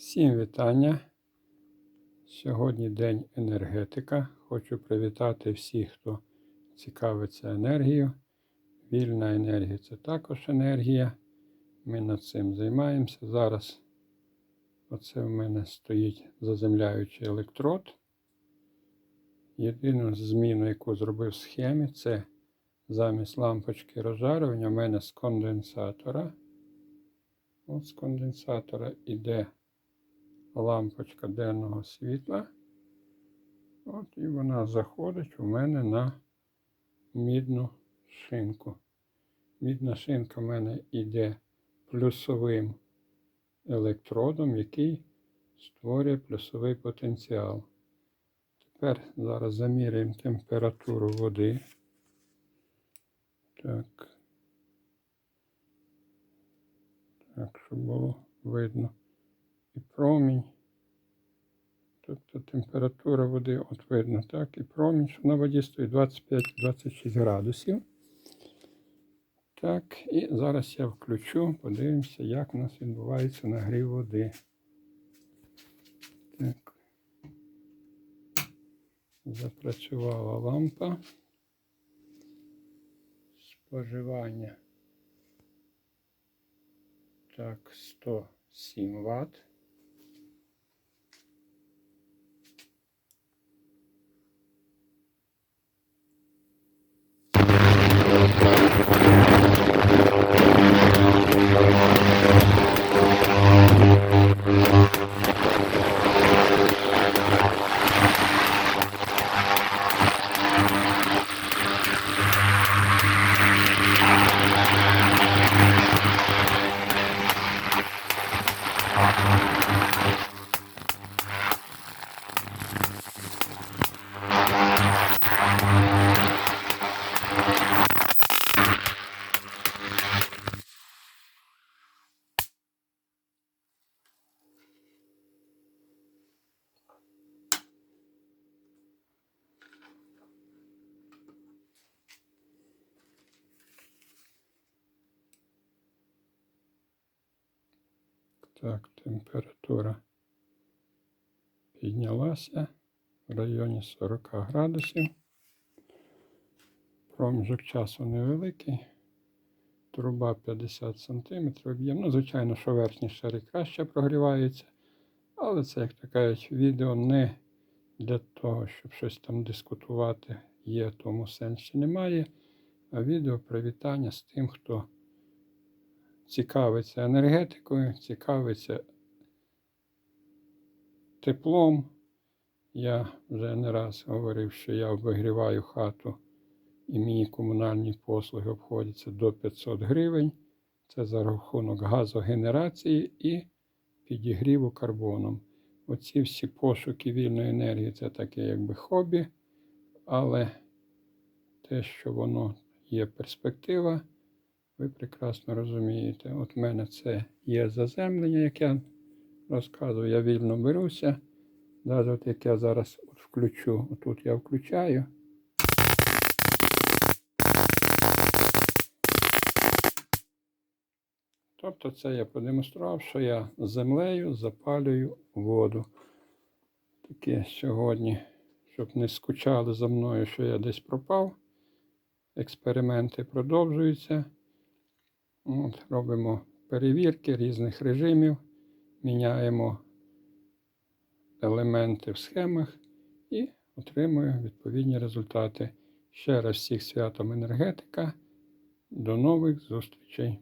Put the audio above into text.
Всім вітання. Сьогодні День енергетика. Хочу привітати всіх, хто цікавиться енергією. Вільна енергія це також енергія. Ми над цим займаємося. Зараз оце в мене стоїть заземляючий електрод. Єдину зміну, яку зробив в схемі, це замість лампочки розжарювання в мене з конденсатора. От з конденсатора іде лампочка денного світла. От і вона заходить у мене на мідну шинку. Мідна шинка в мене йде плюсовим електродом, який створює плюсовий потенціал. Тепер зараз заміряємо температуру води. Так. Так, щоб було видно і промінь. Тобто температура води, от видно, так, і промінь, що на воді стоїть 25-26 градусів. Так, і зараз я включу, подивимося, як у нас відбувається нагрів води. Так. Запрацювала лампа. Споживання. Так, 107 Вт. Так, температура піднялася в районі 40 градусів. Проміжок часу невеликий. Труба 50 см об'єм. Ну, звичайно, що верхні шари краще прогріваються. Але це, як то кажуть, відео не для того, щоб щось там дискутувати є, тому сенсу немає. А відео привітання з тим, хто цікавиться енергетикою, цікавиться теплом. Я вже не раз говорив, що я обігріваю хату і мені комунальні послуги обходяться до 500 гривень. Це за рахунок газогенерації і підігріву карбоном. Оці всі пошуки вільної енергії це таке якби хобі, але те, що воно є перспектива, ви прекрасно розумієте. От в мене це є заземлення, як я розказую, я вільно беруся. Навіть от як я зараз от включу, отут я включаю. Тобто це я продемонстрував, що я землею запалюю воду. Таке сьогодні, щоб не скучали за мною, що я десь пропав. Експерименти продовжуються. От, Робимо перевірки різних режимів, міняємо елементи в схемах і отримуємо відповідні результати. Ще раз всіх святом енергетика. До нових зустрічей!